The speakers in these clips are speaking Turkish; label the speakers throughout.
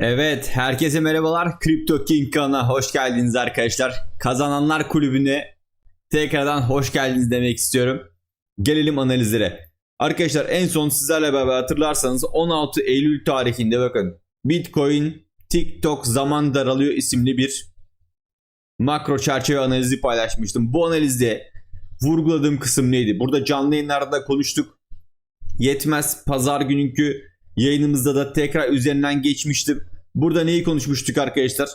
Speaker 1: Evet, herkese merhabalar. Crypto King kanalına hoş geldiniz arkadaşlar. Kazananlar kulübüne tekrardan hoş geldiniz demek istiyorum. Gelelim analizlere. Arkadaşlar en son sizlerle beraber hatırlarsanız 16 Eylül tarihinde bakın Bitcoin TikTok zaman daralıyor isimli bir makro çerçeve analizi paylaşmıştım. Bu analizde vurguladığım kısım neydi? Burada canlı yayınlarda konuştuk. Yetmez pazar gününkü yayınımızda da tekrar üzerinden geçmiştim. Burada neyi konuşmuştuk arkadaşlar?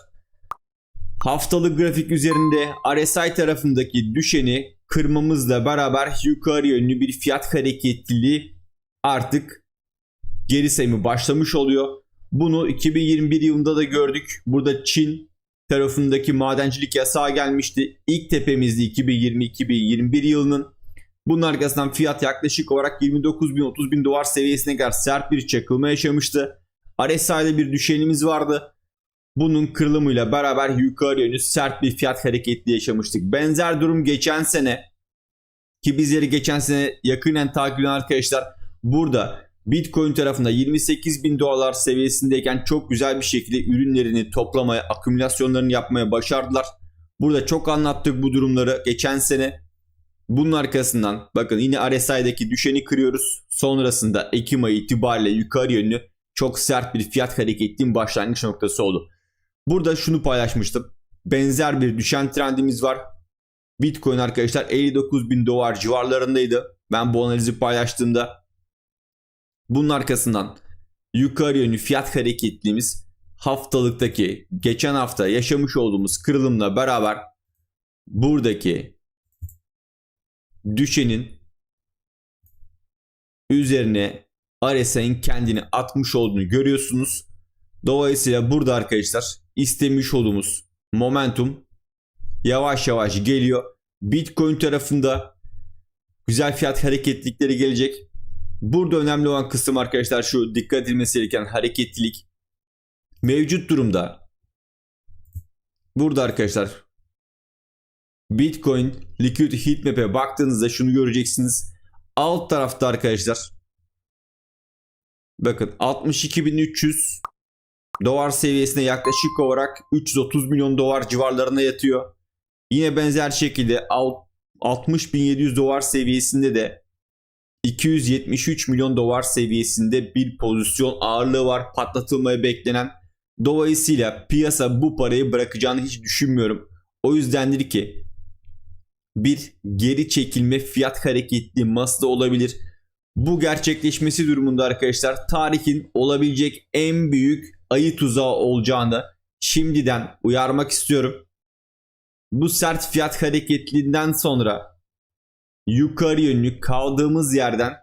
Speaker 1: Haftalık grafik üzerinde RSI tarafındaki düşeni kırmamızla beraber yukarı yönlü bir fiyat hareketliliği artık geri sayımı başlamış oluyor. Bunu 2021 yılında da gördük. Burada Çin tarafındaki madencilik yasağı gelmişti. İlk tepemizdi 2020-2021 yılının. Bunun arkasından fiyat yaklaşık olarak 29 bin 30 bin dolar seviyesine kadar sert bir çakılma yaşamıştı. RSI'de bir düşenimiz vardı. Bunun kırılımıyla beraber yukarı yönlü sert bir fiyat hareketli yaşamıştık. Benzer durum geçen sene ki bizleri geçen sene yakinen takip eden arkadaşlar burada Bitcoin tarafında 28 bin dolar seviyesindeyken çok güzel bir şekilde ürünlerini toplamaya, akümülasyonlarını yapmaya başardılar. Burada çok anlattık bu durumları geçen sene. Bunun arkasından bakın yine RSI'deki düşeni kırıyoruz. Sonrasında Ekim ayı itibariyle yukarı yönlü çok sert bir fiyat hareketliğin başlangıç noktası oldu. Burada şunu paylaşmıştım. Benzer bir düşen trendimiz var. Bitcoin arkadaşlar 59 bin dolar civarlarındaydı. Ben bu analizi paylaştığımda bunun arkasından yukarı yönlü fiyat hareketliğimiz haftalıktaki geçen hafta yaşamış olduğumuz kırılımla beraber buradaki düşenin üzerine RSI'nin kendini atmış olduğunu görüyorsunuz. Dolayısıyla burada arkadaşlar istemiş olduğumuz momentum yavaş yavaş geliyor. Bitcoin tarafında güzel fiyat hareketlilikleri gelecek. Burada önemli olan kısım arkadaşlar şu dikkat edilmesi gereken hareketlilik. Mevcut durumda burada arkadaşlar Bitcoin Liquidity Heatmap'e baktığınızda şunu göreceksiniz. Alt tarafta arkadaşlar bakın 62.300 dolar seviyesine yaklaşık olarak 330 milyon dolar civarlarına yatıyor. Yine benzer şekilde 60.700 dolar seviyesinde de 273 milyon dolar seviyesinde bir pozisyon ağırlığı var patlatılmaya beklenen. Dolayısıyla piyasa bu parayı bırakacağını hiç düşünmüyorum. O yüzdendir ki bir geri çekilme fiyat hareketli masada olabilir. Bu gerçekleşmesi durumunda arkadaşlar tarihin olabilecek en büyük ayı tuzağı olacağını şimdiden uyarmak istiyorum. Bu sert fiyat hareketliğinden sonra yukarı yönlü kaldığımız yerden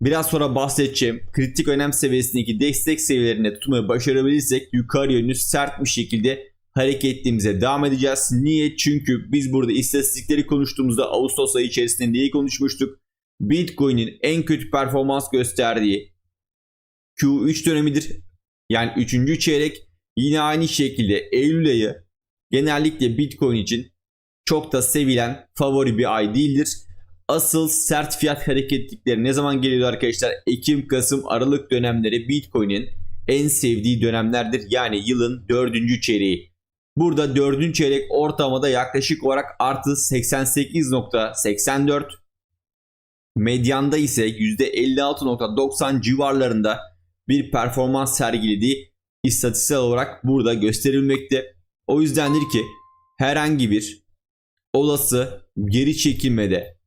Speaker 1: biraz sonra bahsedeceğim kritik önem seviyesindeki destek seviyelerine tutmayı başarabilirsek yukarı yönlü sert bir şekilde hareketliğimize devam edeceğiz. Niye? Çünkü biz burada istatistikleri konuştuğumuzda Ağustos ayı içerisinde neyi konuşmuştuk? Bitcoin'in en kötü performans gösterdiği Q3 dönemidir. Yani 3. çeyrek yine aynı şekilde Eylül ayı genellikle Bitcoin için çok da sevilen favori bir ay değildir. Asıl sert fiyat hareketlikleri ne zaman geliyor arkadaşlar? Ekim, Kasım, Aralık dönemleri Bitcoin'in en sevdiği dönemlerdir. Yani yılın 4. çeyreği. Burada 4. çeyrek ortalamada yaklaşık olarak artı 88.84 medyanda ise %56.90 civarlarında bir performans sergilediği istatistiksel olarak burada gösterilmekte. O yüzdendir ki herhangi bir olası geri çekilmede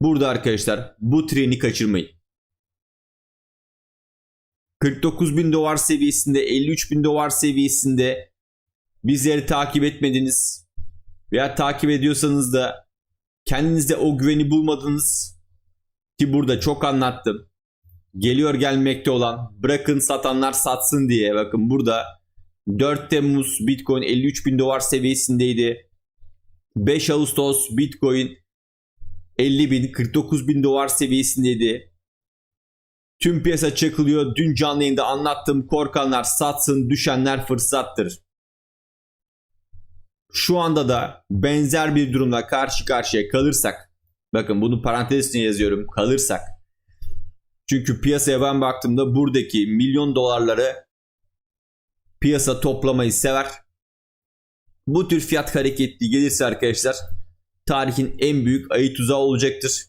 Speaker 1: burada arkadaşlar bu treni kaçırmayın. 49 bin dolar seviyesinde 53 bin dolar seviyesinde bizleri takip etmediniz veya takip ediyorsanız da kendinizde o güveni bulmadınız ki burada çok anlattım. Geliyor gelmekte olan bırakın satanlar satsın diye bakın burada 4 Temmuz Bitcoin 53 bin dolar seviyesindeydi. 5 Ağustos Bitcoin 50 bin 49 bin dolar seviyesindeydi. Tüm piyasa çakılıyor. Dün canlı yayında anlattım. Korkanlar satsın, düşenler fırsattır. Şu anda da benzer bir durumla karşı karşıya kalırsak, bakın bunu parantez içine yazıyorum, kalırsak Çünkü piyasaya ben baktığımda buradaki milyon dolarları piyasa toplamayı sever. Bu tür fiyat hareketli gelirse arkadaşlar tarihin en büyük ayı tuzağı olacaktır.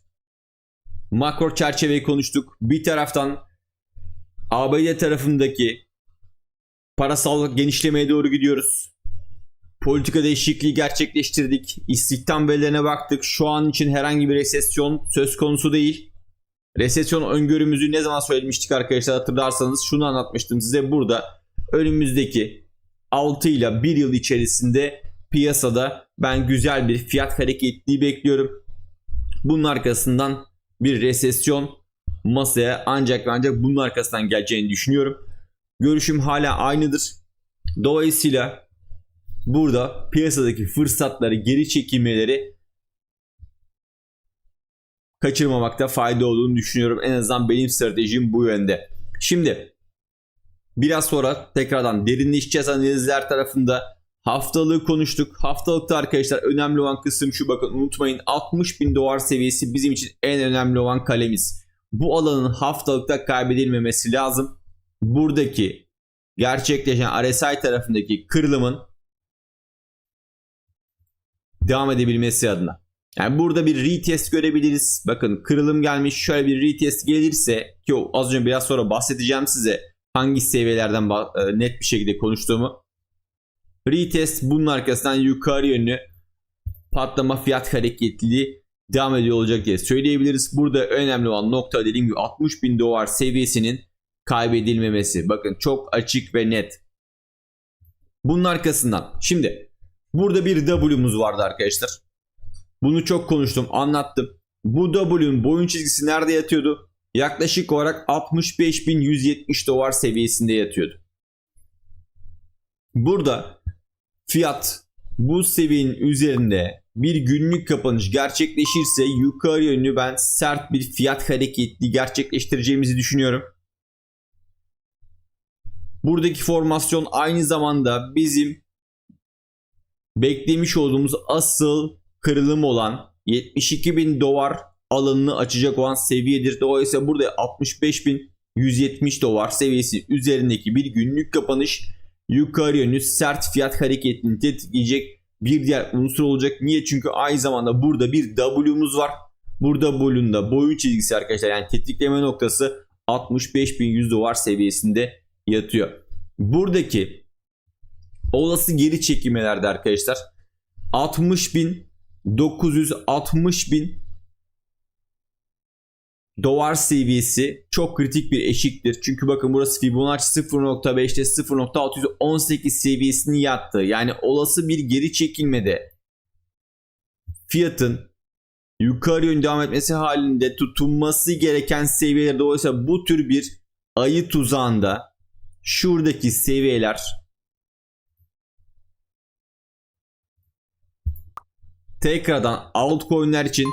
Speaker 1: Makro çerçeveyi konuştuk. Bir taraftan ABD tarafındaki parasal genişlemeye doğru gidiyoruz. Politika değişikliği gerçekleştirdik. İstihdam verilerine baktık. Şu an için herhangi bir resesyon söz konusu değil. Resesyon öngörümüzü ne zaman söylemiştik arkadaşlar hatırlarsanız şunu anlatmıştım size burada. Önümüzdeki 6 ile 1 yıl içerisinde piyasada ben güzel bir fiyat hareketliği bekliyorum. Bunun arkasından bir resesyon masaya ancak ancak bunun arkasından geleceğini düşünüyorum. Görüşüm hala aynıdır. Dolayısıyla burada piyasadaki fırsatları, geri çekilmeleri kaçırmamakta fayda olduğunu düşünüyorum. En azından benim stratejim bu yönde. Şimdi biraz sonra tekrardan derinleşeceğiz analizler tarafında. Haftalığı konuştuk. Haftalıkta arkadaşlar önemli olan kısım şu bakın unutmayın 60 bin dolar seviyesi bizim için en önemli olan kalemiz. Bu alanın haftalıkta kaybedilmemesi lazım. Buradaki gerçekleşen RSI tarafındaki kırılımın devam edebilmesi adına. Yani burada bir retest görebiliriz. Bakın kırılım gelmiş. Şöyle bir retest gelirse ki az önce biraz sonra bahsedeceğim size hangi seviyelerden net bir şekilde konuştuğumu. Retest bunun arkasından yukarı yönlü patlama fiyat hareketliliği devam ediyor olacak diye söyleyebiliriz. Burada önemli olan nokta dediğim gibi 60 bin dolar seviyesinin kaybedilmemesi. Bakın çok açık ve net. Bunun arkasından şimdi burada bir W'muz vardı arkadaşlar. Bunu çok konuştum, anlattım. Bu W'nin boyun çizgisi nerede yatıyordu? Yaklaşık olarak 65.170 dolar seviyesinde yatıyordu. Burada fiyat bu seviyenin üzerinde bir günlük kapanış gerçekleşirse yukarı yönlü ben sert bir fiyat hareketli gerçekleştireceğimizi düşünüyorum. Buradaki formasyon aynı zamanda bizim beklemiş olduğumuz asıl kırılım olan 72 bin dolar alanını açacak olan seviyedir. Dolayısıyla burada 65.170 dolar seviyesi üzerindeki bir günlük kapanış yukarı yönlü sert fiyat hareketini tetikleyecek bir diğer unsur olacak. Niye? Çünkü aynı zamanda burada bir W'muz var. Burada W'nun da boyun çizgisi arkadaşlar yani tetikleme noktası 65.100 dolar seviyesinde yatıyor. Buradaki olası geri çekilmelerde arkadaşlar 60.000 960 bin dolar seviyesi çok kritik bir eşiktir. Çünkü bakın burası Fibonacci 0.5'te 0.618 seviyesini yattı. Yani olası bir geri çekilmede fiyatın yukarı yönde devam etmesi halinde tutunması gereken seviyeler dolayısıyla bu tür bir ayı tuzağında şuradaki seviyeler tekrardan altcoin'ler için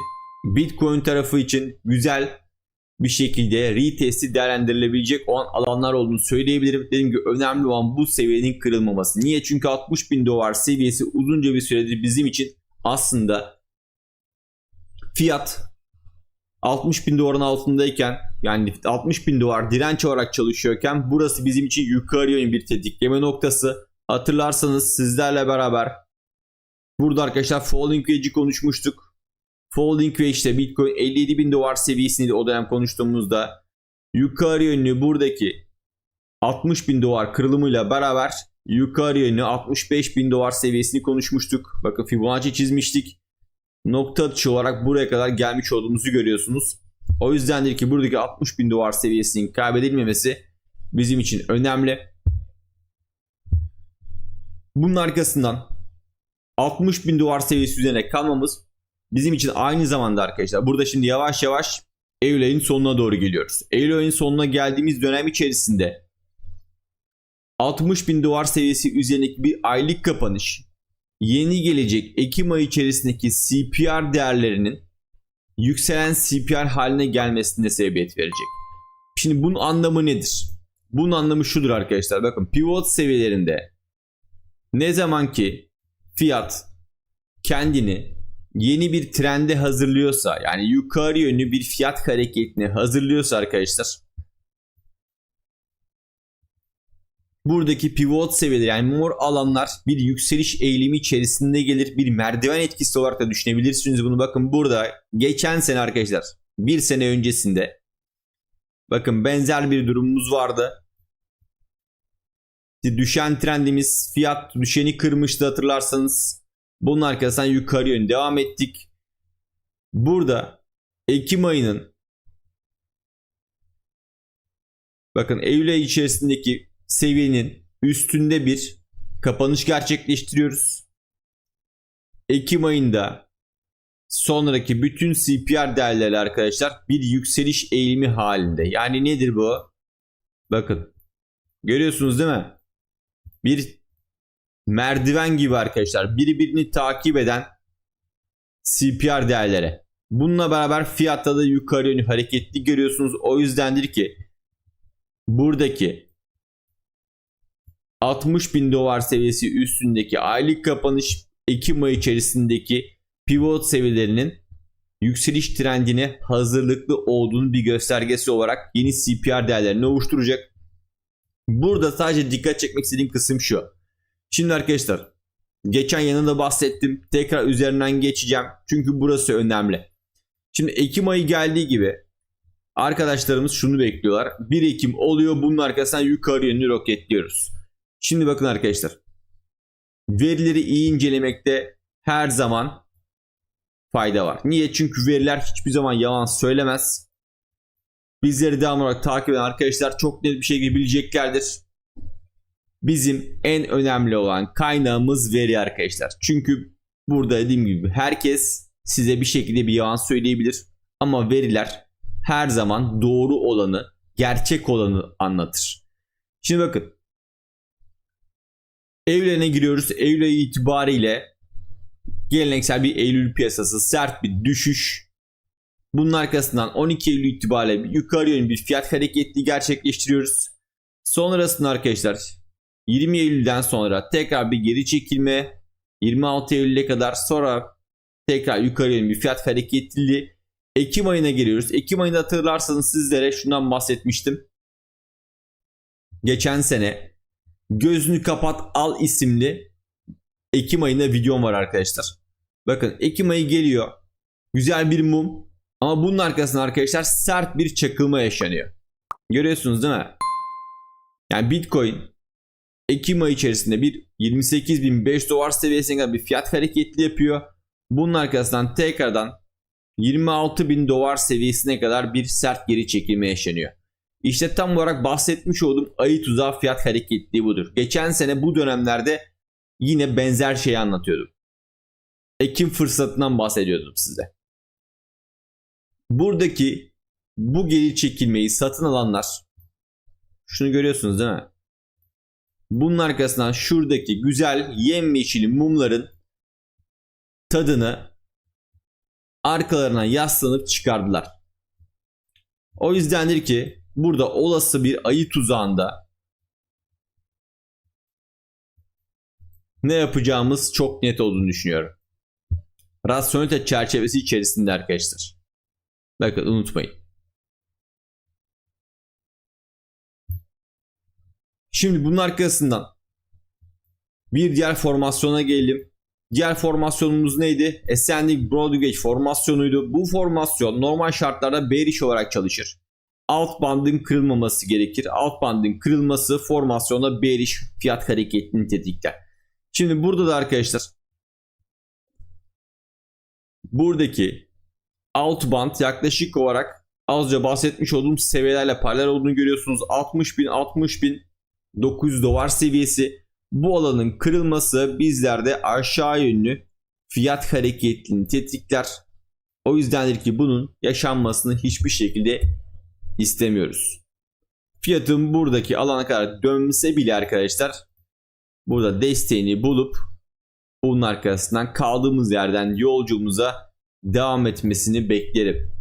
Speaker 1: Bitcoin tarafı için güzel bir şekilde retesti değerlendirilebilecek olan alanlar olduğunu söyleyebilirim. Dediğim gibi önemli olan bu seviyenin kırılmaması. Niye? Çünkü 60 bin dolar seviyesi uzunca bir süredir bizim için aslında fiyat 60 bin doların altındayken yani 60 bin dolar direnç olarak çalışıyorken burası bizim için yukarı yönlü bir tetikleme noktası. Hatırlarsanız sizlerle beraber Burada arkadaşlar Falling Wedge'i konuşmuştuk. Falling Wedge'de Bitcoin 57 bin dolar seviyesinde o dönem konuştuğumuzda yukarı yönlü buradaki 60 bin dolar kırılımıyla beraber yukarı yönlü 65 bin dolar seviyesini konuşmuştuk. Bakın Fibonacci çizmiştik. Nokta atışı olarak buraya kadar gelmiş olduğumuzu görüyorsunuz. O yüzdendir ki buradaki 60 bin dolar seviyesinin kaybedilmemesi bizim için önemli. Bunun arkasından 60 bin dolar seviyesi üzerine kalmamız bizim için aynı zamanda arkadaşlar burada şimdi yavaş yavaş Eylül ayının sonuna doğru geliyoruz. Eylül ayının sonuna geldiğimiz dönem içerisinde 60 bin dolar seviyesi üzerindeki bir aylık kapanış yeni gelecek Ekim ayı içerisindeki CPR değerlerinin yükselen CPR haline gelmesine sebebiyet verecek. Şimdi bunun anlamı nedir? Bunun anlamı şudur arkadaşlar. Bakın pivot seviyelerinde ne zaman ki fiyat kendini yeni bir trende hazırlıyorsa yani yukarı yönlü bir fiyat hareketini hazırlıyorsa arkadaşlar buradaki pivot seviyeleri yani mor alanlar bir yükseliş eğilimi içerisinde gelir. Bir merdiven etkisi olarak da düşünebilirsiniz bunu. Bakın burada geçen sene arkadaşlar bir sene öncesinde bakın benzer bir durumumuz vardı. Düşen trendimiz fiyat düşeni kırmıştı hatırlarsanız. Bunun arkasından yukarı yön devam ettik. Burada Ekim ayının bakın Eylül ayı içerisindeki seviyenin üstünde bir kapanış gerçekleştiriyoruz. Ekim ayında sonraki bütün CPR değerleri arkadaşlar bir yükseliş eğilimi halinde. Yani nedir bu? Bakın. Görüyorsunuz değil mi? Bir merdiven gibi arkadaşlar. Birbirini takip eden CPR değerleri. Bununla beraber fiyatta da yukarı yönlü hareketli görüyorsunuz. O yüzdendir ki buradaki 60 bin dolar seviyesi üstündeki aylık kapanış Ekim ayı içerisindeki pivot seviyelerinin yükseliş trendine hazırlıklı olduğunu bir göstergesi olarak yeni CPR değerlerini oluşturacak. Burada sadece dikkat çekmek istediğim kısım şu. Şimdi arkadaşlar geçen yanında bahsettim. Tekrar üzerinden geçeceğim. Çünkü burası önemli. Şimdi Ekim ayı geldiği gibi arkadaşlarımız şunu bekliyorlar. 1 Ekim oluyor. Bunun arkasından yukarı yönlü roketliyoruz. Şimdi bakın arkadaşlar. Verileri iyi incelemekte her zaman fayda var. Niye? Çünkü veriler hiçbir zaman yalan söylemez. Bizleri devam olarak takip eden arkadaşlar çok net bir şekilde bileceklerdir. Bizim en önemli olan kaynağımız veri arkadaşlar. Çünkü burada dediğim gibi herkes size bir şekilde bir yalan söyleyebilir. Ama veriler her zaman doğru olanı, gerçek olanı anlatır. Şimdi bakın Eylül ayına giriyoruz. Eylül itibariyle geleneksel bir Eylül piyasası sert bir düşüş. Bunun arkasından 12 Eylül itibariyle yukarı yönlü bir fiyat hareketli gerçekleştiriyoruz. Sonrasında arkadaşlar 20 Eylül'den sonra tekrar bir geri çekilme 26 Eylül'e kadar sonra tekrar yukarı yönlü bir fiyat hareketli Ekim ayına giriyoruz. Ekim ayında hatırlarsanız sizlere şundan bahsetmiştim. Geçen sene Gözünü Kapat Al isimli Ekim ayında videom var arkadaşlar. Bakın Ekim ayı geliyor. Güzel bir mum. Ama bunun arkasında arkadaşlar sert bir çakılma yaşanıyor. Görüyorsunuz değil mi? Yani Bitcoin Ekim ayı içerisinde bir 28.500 dolar seviyesine kadar bir fiyat hareketli yapıyor. Bunun arkasından tekrardan 26.000 dolar seviyesine kadar bir sert geri çekilme yaşanıyor. İşte tam olarak bahsetmiş olduğum ayı tuzağı fiyat hareketliği budur. Geçen sene bu dönemlerde yine benzer şeyi anlatıyordum. Ekim fırsatından bahsediyordum size. Buradaki bu geri çekilmeyi satın alanlar şunu görüyorsunuz değil mi? Bunun arkasından şuradaki güzel yemyeşil mumların tadını arkalarına yaslanıp çıkardılar. O yüzdendir ki burada olası bir ayı tuzağında ne yapacağımız çok net olduğunu düşünüyorum. Rasyonelite çerçevesi içerisinde arkadaşlar. Bakın unutmayın. Şimdi bunun arkasından bir diğer formasyona gelelim. Diğer formasyonumuz neydi? Ascending Broadgauge formasyonuydu. Bu formasyon normal şartlarda bearish olarak çalışır. Alt bandın kırılmaması gerekir. Alt bandın kırılması formasyona bearish fiyat hareketini tetikler. Şimdi burada da arkadaşlar buradaki alt band yaklaşık olarak azca bahsetmiş olduğum seviyelerle paralel olduğunu görüyorsunuz. 60 bin 60 bin 900 dolar seviyesi. Bu alanın kırılması bizlerde aşağı yönlü fiyat hareketini tetikler. O yüzdendir ki bunun yaşanmasını hiçbir şekilde istemiyoruz. Fiyatın buradaki alana kadar dönse bile arkadaşlar burada desteğini bulup bunun arkasından kaldığımız yerden yolculuğumuza devam etmesini beklerim.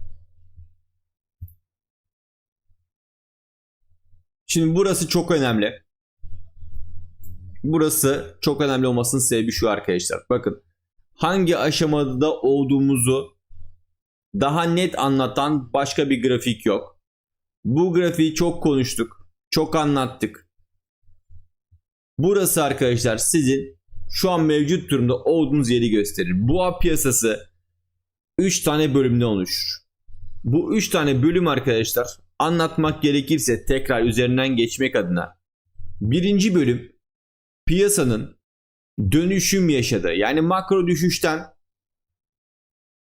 Speaker 1: Şimdi burası çok önemli. Burası çok önemli olmasının sebebi şu arkadaşlar. Bakın hangi aşamada olduğumuzu daha net anlatan başka bir grafik yok. Bu grafiği çok konuştuk, çok anlattık. Burası arkadaşlar sizin şu an mevcut durumda olduğunuz yeri gösterir. Boğa piyasası 3 tane bölümden oluşur. Bu 3 tane bölüm arkadaşlar anlatmak gerekirse tekrar üzerinden geçmek adına. Birinci bölüm piyasanın dönüşüm yaşadığı yani makro düşüşten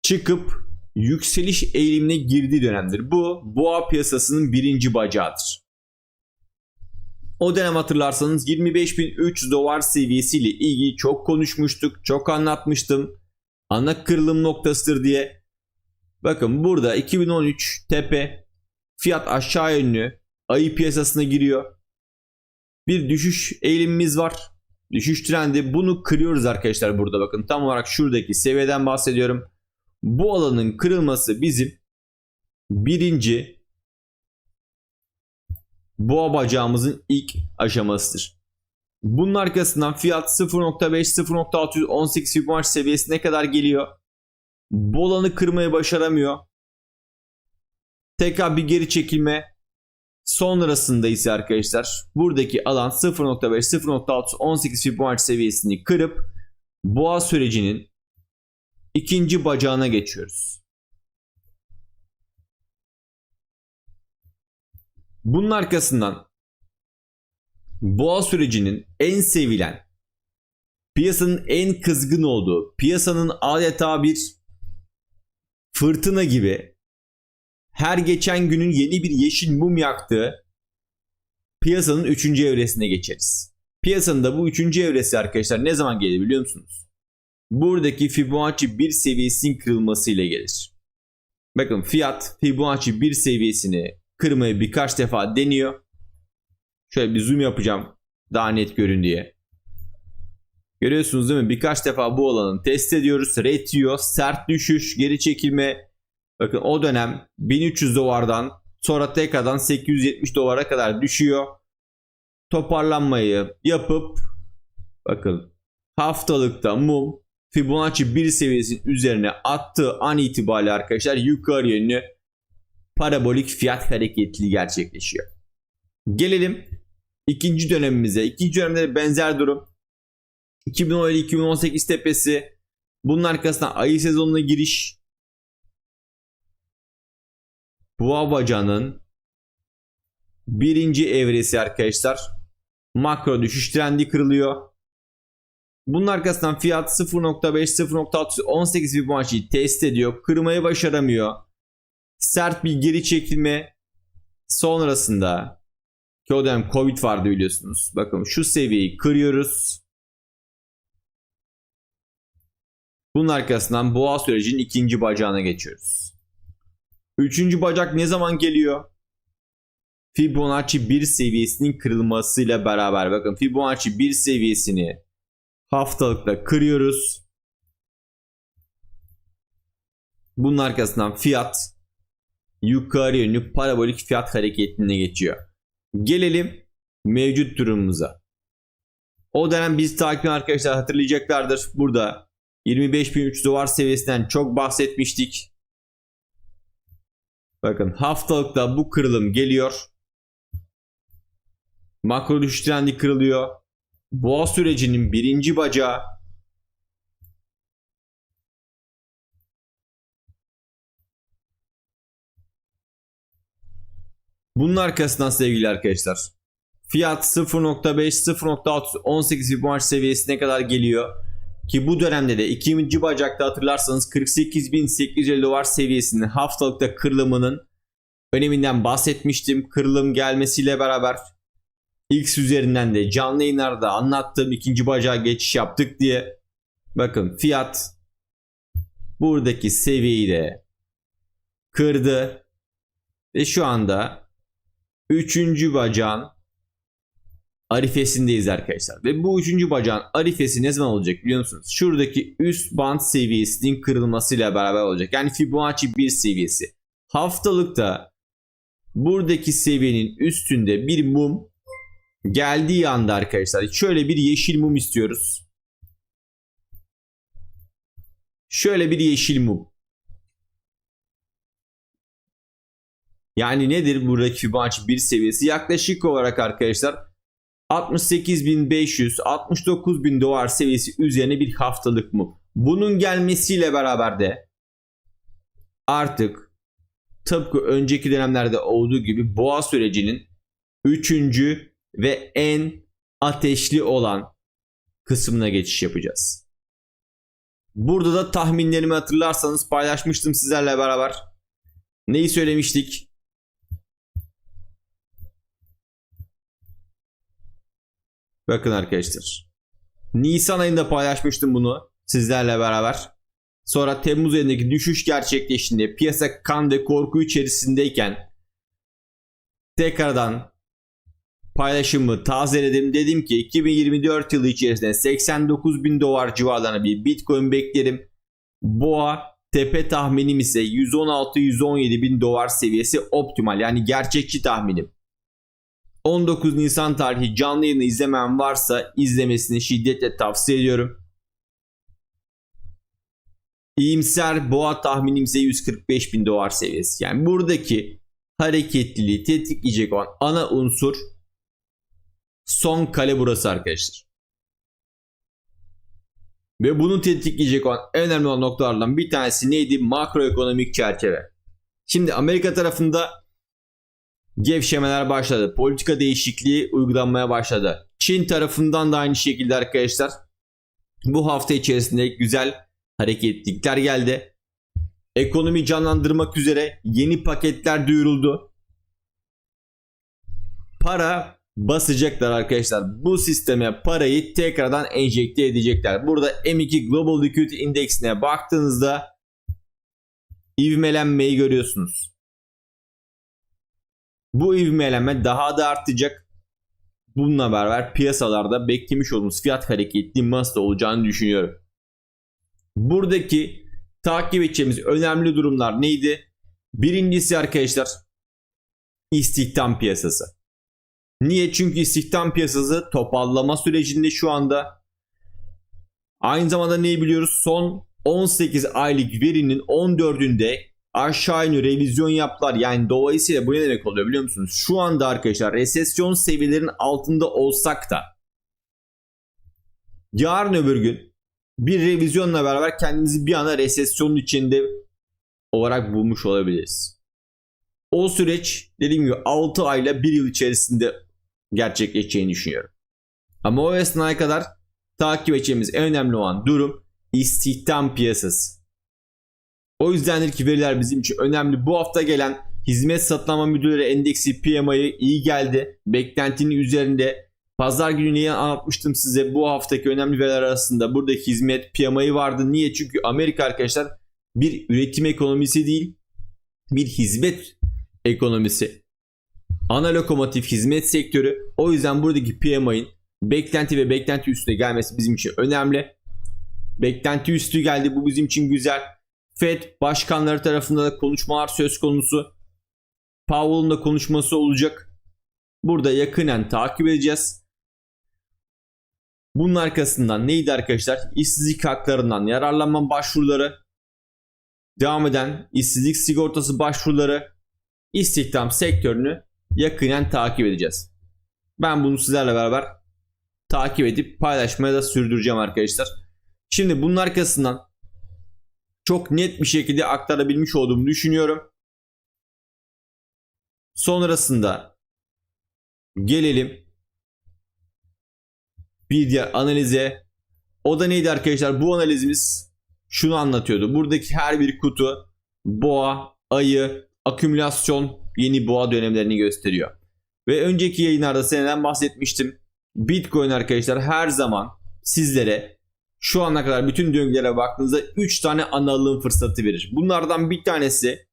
Speaker 1: çıkıp yükseliş eğilimine girdiği dönemdir. Bu boğa piyasasının birinci bacağıdır. O dönem hatırlarsanız 25.300 dolar seviyesiyle ilgili çok konuşmuştuk, çok anlatmıştım. Ana kırılım noktasıdır diye. Bakın burada 2013 tepe fiyat aşağı yönlü ayı piyasasına giriyor. Bir düşüş eğilimimiz var. Düşüş trendi bunu kırıyoruz arkadaşlar burada bakın. Tam olarak şuradaki seviyeden bahsediyorum. Bu alanın kırılması bizim birinci boğa bacağımızın ilk aşamasıdır. Bunun arkasından fiyat 0.5-0.618 Fibonacci seviyesine kadar geliyor. Bu alanı kırmayı başaramıyor. Tekrar bir geri çekilme sonrasında ise arkadaşlar buradaki alan 0.5-0.618 Fibonacci seviyesini kırıp boğa sürecinin ikinci bacağına geçiyoruz. Bunun arkasından boğa sürecinin en sevilen, piyasanın en kızgın olduğu, piyasanın adeta bir fırtına gibi her geçen günün yeni bir yeşil mum yaktığı piyasanın 3. evresine geçeriz. Piyasanın da bu 3. evresi arkadaşlar ne zaman gelir biliyor musunuz? Buradaki Fibonacci 1 seviyesinin kırılmasıyla gelir. Bakın fiyat Fibonacci 1 seviyesini kırmayı birkaç defa deniyor. Şöyle bir zoom yapacağım daha net görün diye. Görüyorsunuz değil mi? Birkaç defa bu alanı test ediyoruz. Retiyor, sert düşüş, geri çekilme. Bakın o dönem 1300 dolardan sonra tekrardan 870 dolara kadar düşüyor. Toparlanmayı yapıp bakın haftalıkta mum Fibonacci 1 seviyesinin üzerine attığı an itibariyle arkadaşlar yukarı yönlü parabolik fiyat hareketli gerçekleşiyor. Gelelim ikinci dönemimize. İkinci dönemde de benzer durum. 2017-2018 tepesi. Bunun arkasından ayı sezonuna giriş. Boğa bacağının birinci evresi arkadaşlar. Makro düşüş trendi kırılıyor. Bunun arkasından fiyat 0.5-0.18 Fibonacci'yi test ediyor. Kırmayı başaramıyor. Sert bir geri çekilme sonrasında ki o dönem Covid vardı biliyorsunuz. Bakın şu seviyeyi kırıyoruz. Bunun arkasından boğa sürecinin ikinci bacağına geçiyoruz. Üçüncü bacak ne zaman geliyor? Fibonacci 1 seviyesinin kırılmasıyla beraber bakın Fibonacci 1 seviyesini haftalıkta kırıyoruz. Bunun arkasından fiyat yukarı yönlü parabolik fiyat hareketine geçiyor. Gelelim mevcut durumumuza. O dönem biz takip arkadaşlar hatırlayacaklardır. Burada 25.300 dolar seviyesinden çok bahsetmiştik. Bakın haftalıkta bu kırılım geliyor. Makro düşüş trendi kırılıyor. Boğa sürecinin birinci bacağı Bunun arkasından sevgili arkadaşlar fiyat 0.5-0.18 Fibonacci seviyesine kadar geliyor. Ki bu dönemde de ikinci bacakta hatırlarsanız 48.850 dolar seviyesinin haftalıkta kırılımının öneminden bahsetmiştim. Kırılım gelmesiyle beraber X üzerinden de canlı yayınlarda anlattığım ikinci bacağa geçiş yaptık diye. Bakın fiyat buradaki seviyeyi de kırdı. Ve şu anda üçüncü bacağın arifesindeyiz arkadaşlar. Ve bu üçüncü bacağın arifesi ne zaman olacak biliyor musunuz? Şuradaki üst band seviyesinin kırılmasıyla beraber olacak. Yani Fibonacci 1 seviyesi. Haftalıkta buradaki seviyenin üstünde bir mum geldiği anda arkadaşlar şöyle bir yeşil mum istiyoruz. Şöyle bir yeşil mum. Yani nedir buradaki Fibonacci 1 seviyesi? Yaklaşık olarak arkadaşlar 68.500 69.000 dolar seviyesi üzerine bir haftalık mum. Bunun gelmesiyle beraber de artık tıpkı önceki dönemlerde olduğu gibi boğa sürecinin üçüncü ve en ateşli olan kısmına geçiş yapacağız. Burada da tahminlerimi hatırlarsanız paylaşmıştım sizlerle beraber. Neyi söylemiştik? Bakın arkadaşlar. Nisan ayında paylaşmıştım bunu sizlerle beraber. Sonra Temmuz ayındaki düşüş gerçekleştiğinde piyasa kan ve korku içerisindeyken tekrardan paylaşımı tazeledim. Dedim ki 2024 yılı içerisinde 89 bin dolar civarlarına bir Bitcoin beklerim. Boğa tepe tahminim ise 116-117 bin dolar seviyesi optimal yani gerçekçi tahminim. 19 Nisan tarihi canlı yayını izlemeyen varsa izlemesini şiddetle tavsiye ediyorum. İyimser boğa tahminim ise 145 bin dolar seviyesi. Yani buradaki hareketliliği tetikleyecek olan ana unsur son kale burası arkadaşlar. Ve bunu tetikleyecek olan en önemli olan noktalardan bir tanesi neydi? Makroekonomik çerçeve. Şimdi Amerika tarafında gevşemeler başladı. Politika değişikliği uygulanmaya başladı. Çin tarafından da aynı şekilde arkadaşlar bu hafta içerisinde güzel hareketlikler geldi. Ekonomi canlandırmak üzere yeni paketler duyuruldu. Para basacaklar arkadaşlar. Bu sisteme parayı tekrardan enjekte edecekler. Burada M2 Global Liquidity Index'ine baktığınızda ivmelenmeyi görüyorsunuz. Bu ivmelenme daha da artacak. Bununla beraber piyasalarda beklemiş olduğumuz fiyat hareketli masada olacağını düşünüyorum. Buradaki takip edeceğimiz önemli durumlar neydi? Birincisi arkadaşlar istihdam piyasası. Niye? Çünkü istihdam piyasası toparlama sürecinde şu anda. Aynı zamanda neyi biliyoruz? Son 18 aylık verinin 14'ünde aşağı yönlü revizyon yaptılar. Yani dolayısıyla bu ne demek oluyor biliyor musunuz? Şu anda arkadaşlar resesyon seviyelerinin altında olsak da yarın öbür gün bir revizyonla beraber kendinizi bir anda resesyonun içinde olarak bulmuş olabiliriz. O süreç dediğim gibi 6 ayla 1 yıl içerisinde gerçekleşeceğini düşünüyorum. Ama o esnaya kadar takip edeceğimiz en önemli olan durum istihdam piyasası. O yüzdendir ki veriler bizim için önemli. Bu hafta gelen hizmet satın müdürleri endeksi PMI'yi iyi geldi. Beklentinin üzerinde Pazar günü niye anlatmıştım size bu haftaki önemli veriler arasında buradaki hizmet PMI vardı. Niye? Çünkü Amerika arkadaşlar bir üretim ekonomisi değil bir hizmet ekonomisi. Ana lokomotif hizmet sektörü. O yüzden buradaki PMI'nin beklenti ve beklenti üstüne gelmesi bizim için önemli. Beklenti üstü geldi bu bizim için güzel. Fed başkanları tarafından da konuşmalar söz konusu. Powell'ın da konuşması olacak. Burada yakinen takip edeceğiz. Bunun arkasından neydi arkadaşlar? İşsizlik haklarından yararlanma başvuruları, devam eden işsizlik sigortası başvuruları, istihdam sektörünü yakinen takip edeceğiz. Ben bunu sizlerle beraber takip edip paylaşmaya da sürdüreceğim arkadaşlar. Şimdi bunun arkasından çok net bir şekilde aktarabilmiş olduğumu düşünüyorum. Sonrasında gelelim bir diğer analize. O da neydi arkadaşlar? Bu analizimiz şunu anlatıyordu. Buradaki her bir kutu boğa, ayı, akümülasyon, yeni boğa dönemlerini gösteriyor. Ve önceki yayınlarda seneden bahsetmiştim. Bitcoin arkadaşlar her zaman sizlere şu ana kadar bütün döngülere baktığınızda 3 tane ana fırsatı verir. Bunlardan bir tanesi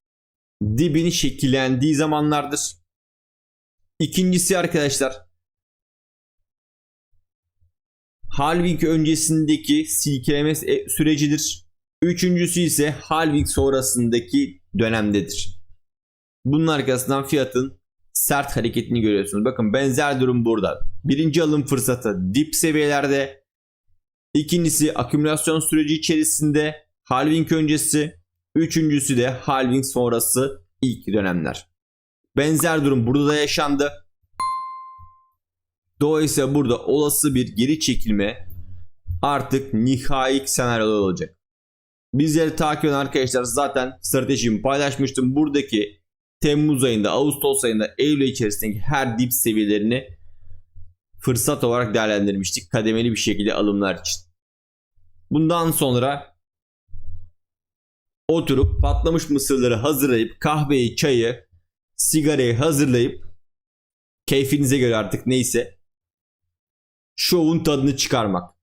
Speaker 1: dibin şekillendiği zamanlardır. İkincisi arkadaşlar halving öncesindeki silkeleme sürecidir. Üçüncüsü ise halving sonrasındaki dönemdedir. Bunun arkasından fiyatın sert hareketini görüyorsunuz. Bakın benzer durum burada. Birinci alım fırsatı dip seviyelerde. İkincisi akümülasyon süreci içerisinde halving öncesi, üçüncüsü de halving sonrası ilk dönemler. Benzer durum burada da yaşandı. Dolayısıyla burada olası bir geri çekilme artık nihai senaryolar olacak. Bizleri takip eden arkadaşlar zaten stratejimi paylaşmıştım. Buradaki Temmuz ayında, Ağustos ayında, Eylül içerisindeki her dip seviyelerini fırsat olarak değerlendirmiştik. Kademeli bir şekilde alımlar için. Bundan sonra oturup patlamış mısırları hazırlayıp kahveyi, çayı, sigarayı hazırlayıp keyfinize göre artık neyse şovun tadını çıkarmak.